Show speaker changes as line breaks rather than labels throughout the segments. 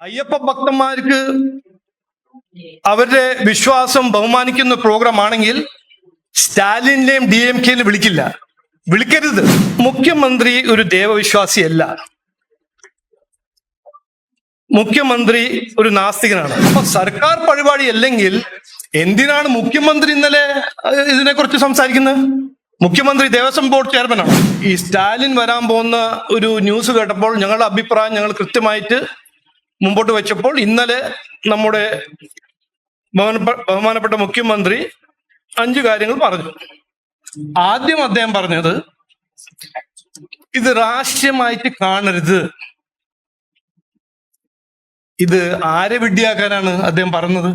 അയ്യപ്പ ഭക്തന്മാർക്ക് അവരുടെ വിശ്വാസം ബഹുമാനിക്കുന്ന പ്രോഗ്രാം ആണെങ്കിൽ സ്റ്റാലിനെയും ഡി എം കെയിലും വിളിക്കില്ല. വിളിക്കരുത്. മുഖ്യമന്ത്രി ഒരു ദേവവിശ്വാസിയല്ല. മുഖ്യമന്ത്രി ഒരു നാസ്തികനാണ്. അപ്പൊ സർക്കാർ പരിപാടി അല്ലെങ്കിൽ എന്തിനാണ് മുഖ്യമന്ത്രി ഇന്നലെ ഇതിനെ ഇതിനെക്കുറിച്ച് സംസാരിക്കുന്നത്? മുഖ്യമന്ത്രി ദേവസ്വം ബോർഡ് ചെയർമാനാണ്. ഈ സ്റ്റാലിൻ വരാൻ പോകുന്ന ഒരു ന്യൂസ് കേട്ടപ്പോൾ ഞങ്ങളുടെ അഭിപ്രായം ഞങ്ങൾ കൃത്യമായിട്ട് മുമ്പോട്ട് വെച്ചപ്പോൾ ഇന്നലെ നമ്മുടെ ബഹുമാനപ്പെട്ട മുഖ്യമന്ത്രി അഞ്ചു കാര്യങ്ങൾ പറഞ്ഞു. ആദ്യം അദ്ദേഹം പറഞ്ഞത് ഇത് രാഷ്ട്രീയമായിട്ട് കാണരുത്. ഇത് ആരെ വിഡ്ഢിയാക്കാനാണ് അദ്ദേഹം പറഞ്ഞത്?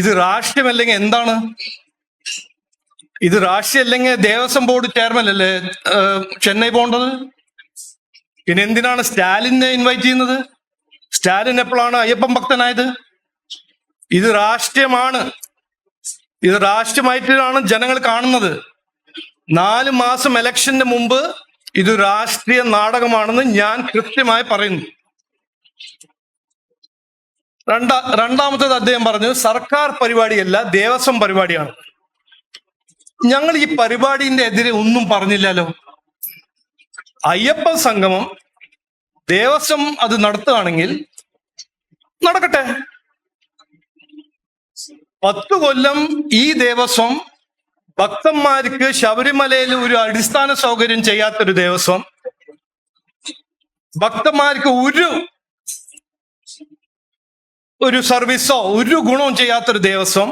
ഇത് രാഷ്ട്രീയമല്ലെങ്കിൽ എന്താണ്? ഇത് രാഷ്ട്രീയം അല്ലെങ്കിൽ ദേവസ്വം ബോർഡ് ചെയർമാൻ അല്ലേ ചെന്നൈ പോകേണ്ടത്? പിന്നെ എന്തിനാണ് സ്റ്റാലിനെ ഇൻവൈറ്റ് ചെയ്യുന്നത്? സ്റ്റാലിൻ എപ്പോഴാണ് അയ്യപ്പൻ ഭക്തനായത്? ഇത് രാഷ്ട്രീയമാണ്. ഇത് രാഷ്ട്രീയമായിട്ടാണ് ജനങ്ങൾ കാണുന്നത്. നാല് മാസം ഇലക്ഷന് മുമ്പ് ഇത് രാഷ്ട്രീയ നാടകമാണെന്ന് ഞാൻ കൃത്യമായി പറയുന്നു. രണ്ടാ രണ്ടാമത്തേത് അദ്ദേഹം പറഞ്ഞു സർക്കാർ പരിപാടിയല്ല ദേവസ്വം പരിപാടിയാണ്. ഞങ്ങൾ ഈ പരിപാടിന്റെ എതിരെ ഒന്നും പറഞ്ഞില്ലല്ലോ. അയ്യപ്പ സംഗമം ദേവസ്വം അത് നടത്തുകയാണെങ്കിൽ നടക്കട്ടെ. പത്തു കൊല്ലം ഈ ദേവസ്വം ഭക്തന്മാർക്ക് ശബരിമലയിൽ ഒരു അടിസ്ഥാന സൗകര്യം ചെയ്യാത്തൊരു ദേവസ്വം. ഭക്തന്മാർക്ക് ഒരു ഒരു സർവീസോ ഒരു ഗുണവും ചെയ്യാത്തൊരു ദേവസ്വം.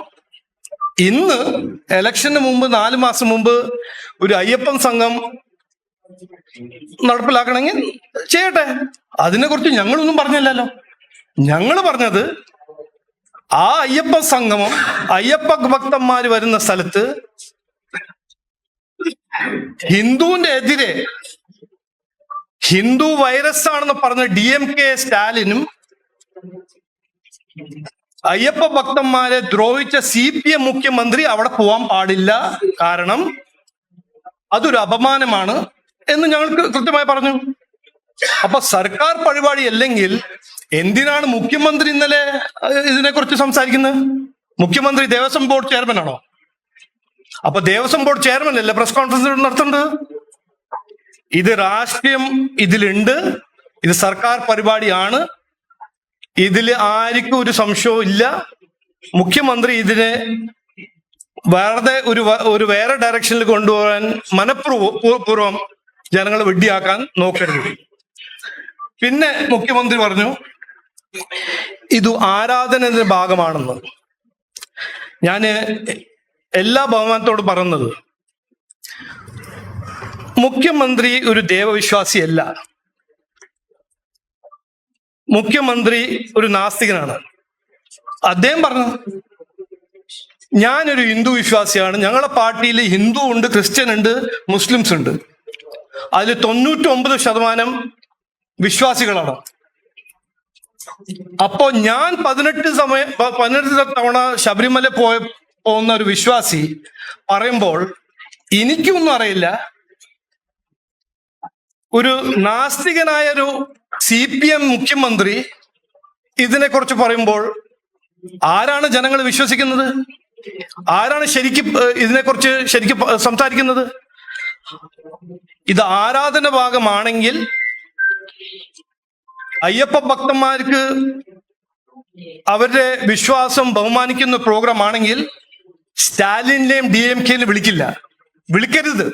ഇന്ന് ഇലക്ഷന് മുമ്പ് നാല് മാസം മുമ്പ് ഒരു അയ്യപ്പൻ സംഘം നടപ്പിലാക്കണമെങ്കിൽ ചെയ്യട്ടെ. അതിനെക്കുറിച്ച് ഞങ്ങളൊന്നും പറഞ്ഞില്ലല്ലോ. ഞങ്ങൾ പറഞ്ഞത് ആ അയ്യപ്പ സംഗമം അയ്യപ്പ ഭക്തന്മാർ വരുന്ന സ്ഥലത്ത് ഹിന്ദുവിന്റെ എതിരെ ഹിന്ദു വൈറസ് ആണെന്ന് പറഞ്ഞ ഡി എം കെ സ്റ്റാലിനും അയ്യപ്പ ഭക്തന്മാരെ ദ്രോഹിച്ച സി പി എം മുഖ്യമന്ത്രി അവിടെ പോവാൻ പാടില്ല കാരണം അതൊരു അപമാനമാണ് എന്ന് ഞങ്ങൾക്ക് കൃത്യമായി പറഞ്ഞു. അപ്പൊ സർക്കാർ പരിപാടി അല്ലെങ്കിൽ എന്തിനാണ് മുഖ്യമന്ത്രി ഇന്നലെ ഇതിനെ ഇതിനെക്കുറിച്ച് സംസാരിക്കുന്നത്? മുഖ്യമന്ത്രി ദേവസ്വം ബോർഡ് ചെയർമാൻ ആണോ? അപ്പൊ ദേവസ്വം ബോർഡ് ചെയർമാൻ അല്ലേ? പ്രസ് കോൺഫറൻസ് നടത്തുന്നത് ഇത് രാഷ്ട്രീയം ഇതിലുണ്ട്. ഇത് സർക്കാർ പരിപാടിയാണ്. ഇതിൽ ആർക്കും ഒരു സംശയവും ഇല്ല. മുഖ്യമന്ത്രി ഇതിനെ വെറുതെ ഒരു ഒരു വേറെ ഡയറക്ഷനിൽ കൊണ്ടുപോകാൻ മനഃപൂർവം ജനങ്ങളെ വെഡ്ഡിയാക്കാൻ നോക്കരുത്. പിന്നെ മുഖ്യമന്ത്രി പറഞ്ഞു ഇത് ആരാധനയുടെ ഭാഗമാണെന്ന്. ഞാൻ എല്ലാ ബഹുമാനത്തോട് പറഞ്ഞത് മുഖ്യമന്ത്രി ഒരു ദേവവിശ്വാസിയല്ല. മുഖ്യമന്ത്രി ഒരു നാസ്തികനാണ്. അദ്ദേഹം പറഞ്ഞു ഞാനൊരു ഹിന്ദു വിശ്വാസിയാണ്. ഞങ്ങളുടെ പാർട്ടിയിൽ ഹിന്ദു ഉണ്ട് ക്രിസ്ത്യൻ ഉണ്ട് മുസ്ലിംസ് ഉണ്ട്. അതിൽ തൊണ്ണൂറ്റി ഒമ്പത് ശതമാനം വിശ്വാസികളാണ്. അപ്പോ ഞാൻ പതിനെട്ട് സമയം പതിനെട്ട് തവണ ശബരിമല പോയ പോകുന്ന ഒരു വിശ്വാസി പറയുമ്പോൾ എനിക്കൊന്നും അറിയില്ല. ഒരു നാസ്തികനായ ഒരു സി പി എം മുഖ്യമന്ത്രി ഇതിനെക്കുറിച്ച് പറയുമ്പോൾ ആരാണ് ജനങ്ങൾ വിശ്വസിക്കുന്നത്? ആരാണ് ശരിക്കും ഇതിനെക്കുറിച്ച് ശരിക്കും സംസാരിക്കുന്നത്? ഇത് ആരാധന ഭാഗമാണെങ്കിൽ അയ്യപ്പ ഭക്തന്മാർക്ക് അവരുടെ വിശ്വാസം ബഹുമാനിക്കുന്ന പ്രോഗ്രാം ആണെങ്കിൽ സ്റ്റാലിനെയും ഡി എം കെയിലും വിളിക്കില്ല. വിളിക്കരുത്.